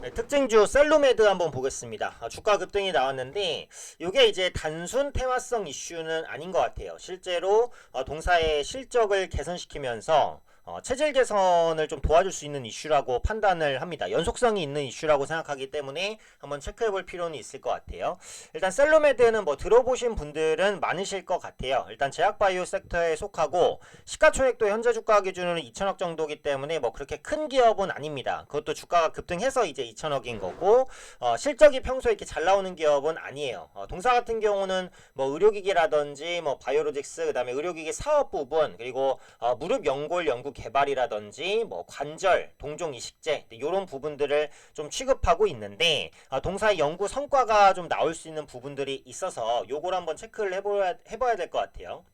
네, 특징주 셀로메드 한번 보겠습니다. 아, 주가 급등이 나왔는데 이게 이제 단순 테마성 이슈는 아닌 것 같아요. 실제로 어, 동사의 실적을 개선시키면서 어, 체질 개선을 좀 도와줄 수 있는 이슈라고 판단을 합니다. 연속성이 있는 이슈라고 생각하기 때문에 한번 체크해 볼 필요는 있을 것 같아요. 일단 셀로메드는 뭐 들어보신 분들은 많으실 것 같아요. 일단 제약바이오 섹터에 속하고 시가총액도 현재 주가 기준으로 2천억 정도기 때문에 뭐 그렇게 큰 기업은 아닙니다. 그것도 주가가 급등해서 이제 2천억인 거고 어, 실적이 평소에 이렇게 잘 나오는 기업은 아니에요. 어, 동사 같은 경우는 뭐 의료기기라든지 뭐 바이오로직스 그다음에 의료기기 사업 부분 그리고 어, 무릎 연골 연구 개발이라든지 뭐 관절 동종 이식제 이런 부분들을 좀 취급하고 있는데 어, 동사의 연구 성과가 좀 나올 수 있는 부분들이 있어서 요걸 한번 체크를 해봐야 해봐야 될 것 같아요.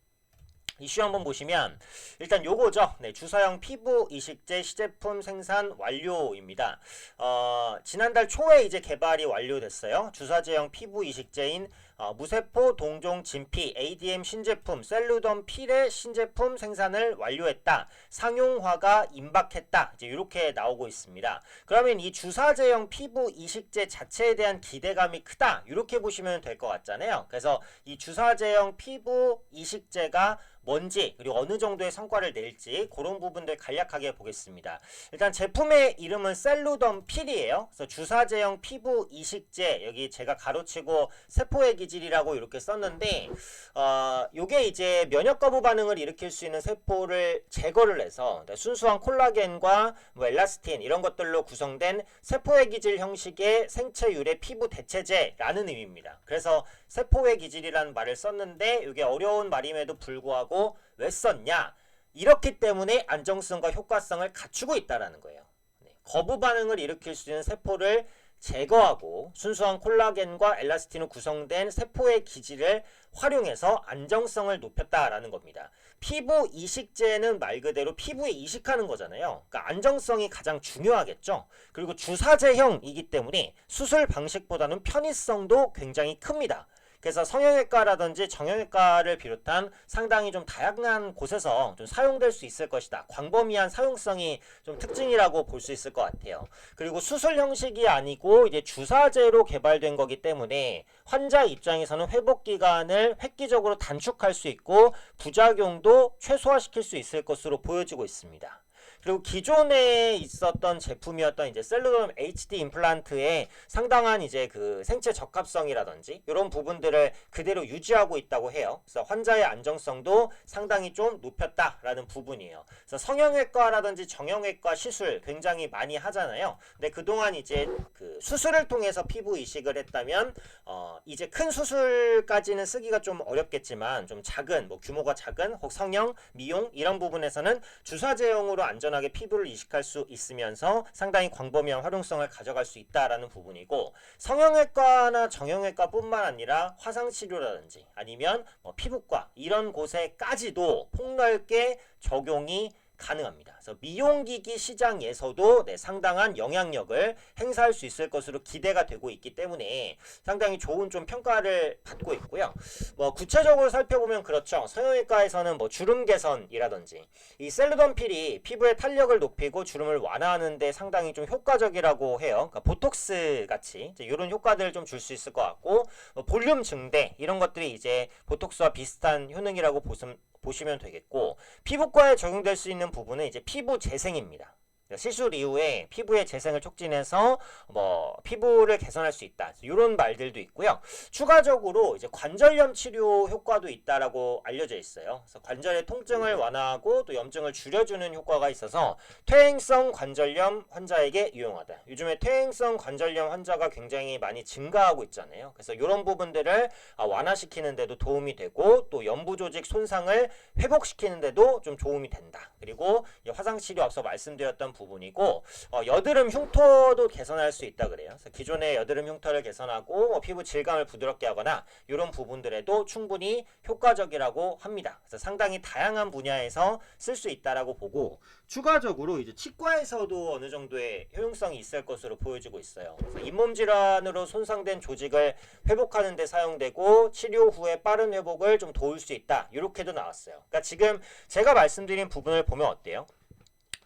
이슈 한번 보시면 일단 요거죠. 네, 주사형 피부 이식제 시제품 생산 완료입니다. 어, 지난달 초에 이제 개발이 완료됐어요. 주사제형 피부 이식제인 어, 무세포 동종 진피 ADM 신제품 셀루덤 필의 신제품 생산을 완료했다. 상용화가 임박했다. 이제 이렇게 나오고 있습니다. 그러면 이 주사제형 피부 이식제 자체에 대한 기대감이 크다. 이렇게 보시면 될 것 같잖아요. 그래서 이 주사제형 피부 이식제가 뭔지 그리고 어느 정도의 성과를 낼지 그런 부분들 간략하게 보겠습니다. 일단 제품의 이름은 셀루덤 필이에요. 그래서 주사제형 피부 이식제 여기 제가 가로치고 세포의 기질이라고 이렇게 썼는데 어 요게 이제 면역 거부 반응을 일으킬 수 있는 세포를 제거를 해서 순수한 콜라겐과 뭐 엘라스틴 이런 것들로 구성된 세포의 기질 형식의 생체 유래 피부 대체제라는 의미입니다. 그래서 세포의 기질이라는 말을 썼는데 이게 어려운 말임에도 불구하고 왜 썼냐? 이렇기 때문에 안정성과 효과성을 갖추고 있다라는 거예요. 네, 거부 반응을 일으킬 수 있는 세포를 제거하고 순수한 콜라겐과 엘라스틴으로 구성된 세포의 기질을 활용해서 안정성을 높였다라는 겁니다. 피부 이식제는 말 그대로 피부에 이식하는 거잖아요. 그러니까 안정성이 가장 중요하겠죠. 그리고 주사제형이기 때문에 수술 방식보다는 편의성도 굉장히 큽니다. 그래서 성형외과라든지 정형외과를 비롯한 상당히 좀 다양한 곳에서 좀 사용될 수 있을 것이다. 광범위한 사용성이 좀 특징이라고 볼 수 있을 것 같아요. 그리고 수술 형식이 아니고 이제 주사제로 개발된 거기 때문에 환자 입장에서는 회복 기간을 획기적으로 단축할 수 있고 부작용도 최소화시킬 수 있을 것으로 보여지고 있습니다. 그리고 기존에 있었던 제품이었던 이제 셀루돔 HD 임플란트의 상당한 이제 그 생체 적합성이라든지 이런 부분들을 그대로 유지하고 있다고 해요. 그래서 환자의 안정성도 상당히 좀 높였다라는 부분이에요. 그래서 성형외과라든지 정형외과 시술 굉장히 많이 하잖아요. 근데 그동안 이제 그 수술을 통해서 피부 이식을 했다면 어 이제 큰 수술까지는 쓰기가 좀 어렵겠지만 좀 작은 뭐 규모가 작은 혹 성형, 미용 이런 부분에서는 주사 제형으로 안전 하게 피부를 이식할 수 있으면서 상당히 광범위한 활용성을 가져갈 수 있다라는 부분이고 성형외과나 정형외과뿐만 아니라 화상 치료라든지 아니면 뭐 피부과 이런 곳에까지도 폭넓게 적용이 가능합니다. 그래서 미용기기 시장에서도 네, 상당한 영향력을 행사할 수 있을 것으로 기대가 되고 있기 때문에 상당히 좋은 좀 평가를 받고 있고요. 뭐 구체적으로 살펴보면 그렇죠. 성형외과에서는 뭐 주름 개선이라든지 이 셀루덤 필이 피부의 탄력을 높이고 주름을 완화하는데 상당히 좀 효과적이라고 해요. 그러니까 보톡스 같이 이런 효과들을 좀 줄 수 있을 것 같고 뭐 볼륨 증대 이런 것들이 이제 보톡스와 비슷한 효능이라고 보시면 보시면 되겠고 피부과에 적용될 수 있는 부분은 이제 피부 재생입니다. 시술 이후에 피부의 재생을 촉진해서 뭐 피부를 개선할 수 있다. 이런 말들도 있고요. 추가적으로 이제 관절염 치료 효과도 있다라고 알려져 있어요. 그래서 관절의 통증을 완화하고 또 염증을 줄여주는 효과가 있어서 퇴행성 관절염 환자에게 유용하다. 요즘에 퇴행성 관절염 환자가 굉장히 많이 증가하고 있잖아요. 그래서 이런 부분들을 아, 완화시키는 데도 도움이 되고 또 연부 조직 손상을 회복시키는 데도 좀 도움이 된다. 그리고 화상 치료 앞서 말씀드렸던 부분 이고 어, 여드름 흉터도 개선할 수 있다 그래요. 그래서 기존의 여드름 흉터를 개선하고 뭐 피부 질감을 부드럽게 하거나 이런 부분들에도 충분히 효과적이라고 합니다. 그래서 상당히 다양한 분야에서 쓸 수 있다라고 보고 추가적으로 이제 치과에서도 어느 정도의 효용성이 있을 것으로 보여지고 있어요. 잇몸 질환으로 손상된 조직을 회복하는 데 사용되고 치료 후에 빠른 회복을 좀 도울 수 있다. 이렇게도 나왔어요. 그러니까 지금 제가 말씀드린 부분을 보면 어때요?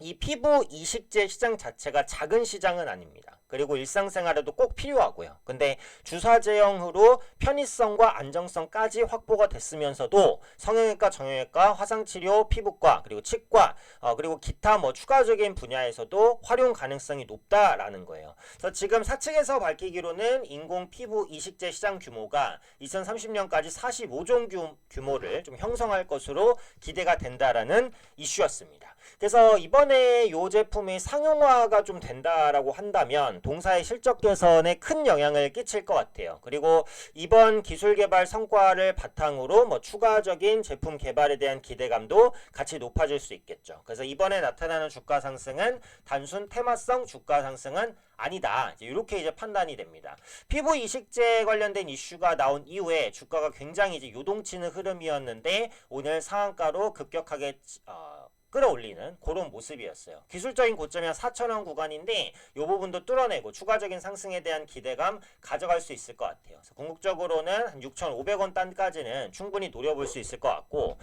이 피부 이식제 시장 자체가 작은 시장은 아닙니다. 그리고 일상생활에도 꼭 필요하고요. 근데 주사 제형으로 편의성과 안정성까지 확보가 됐으면서도 성형외과, 정형외과, 화상치료, 피부과, 그리고 치과, 어, 그리고 기타 뭐 추가적인 분야에서도 활용 가능성이 높다라는 거예요. 그래서 지금 사측에서 밝히기로는 인공 피부 이식제 시장 규모가 2030년까지 45종 규모를 좀 형성할 것으로 기대가 된다라는 이슈였습니다. 그래서 이번에 이 제품이 상용화가 좀 된다라고 한다면 동사의 실적 개선에 큰 영향을 끼칠 것 같아요. 그리고 이번 기술 개발 성과를 바탕으로 뭐 추가적인 제품 개발에 대한 기대감도 같이 높아질 수 있겠죠. 그래서 이번에 나타나는 주가 상승은 단순 테마성 주가 상승은 아니다. 이제 이렇게 이제 판단이 됩니다. 피부 이식제 관련된 이슈가 나온 이후에 주가가 굉장히 이제 요동치는 흐름이었는데 오늘 상한가로 급격하게 어, 끌어올리는 그런 모습이었어요. 기술적인 고점이 한 4천원 구간인데 이 부분도 뚫어내고 추가적인 상승에 대한 기대감 가져갈 수 있을 것 같아요. 궁극적으로는 한 6,500원 단까지는 충분히 노려볼 수 있을 것 같고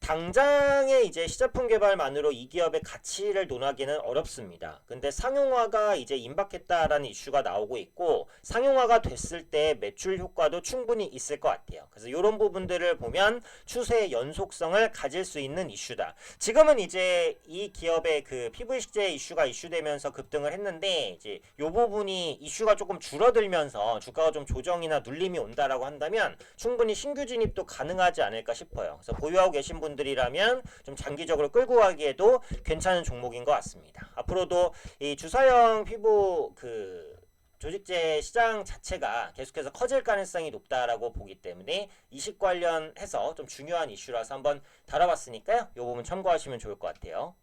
당장의 이제 시제품 개발만으로 이 기업의 가치를 논하기는 어렵습니다. 근데 상용화가 이제 임박했다라는 이슈가 나오고 있고 상용화가 됐을 때 매출 효과도 충분히 있을 것 같아요. 그래서 이런 부분들을 보면 추세의 연속성을 가질 수 있는 이슈다. 지금은 이제 이 기업의 그 피부식제 이슈가 이슈되면서 급등을 했는데 이제 요 부분이 이슈가 조금 줄어들면서 주가가 좀 조정이나 눌림이 온다라고 한다면 충분히 신규 진입도 가능하지 않을까 싶어요. 그래서 보유하고 계신 분들이라면 좀 장기적으로 끌고 가기에도 괜찮은 종목인 것 같습니다. 앞으로도 이 주사형 피부 그 조직제 시장 자체가 계속해서 커질 가능성이 높다라고 보기 때문에 이식 관련해서 좀 중요한 이슈라서 한번 다뤄봤으니까요. 이 부분 참고하시면 좋을 것 같아요.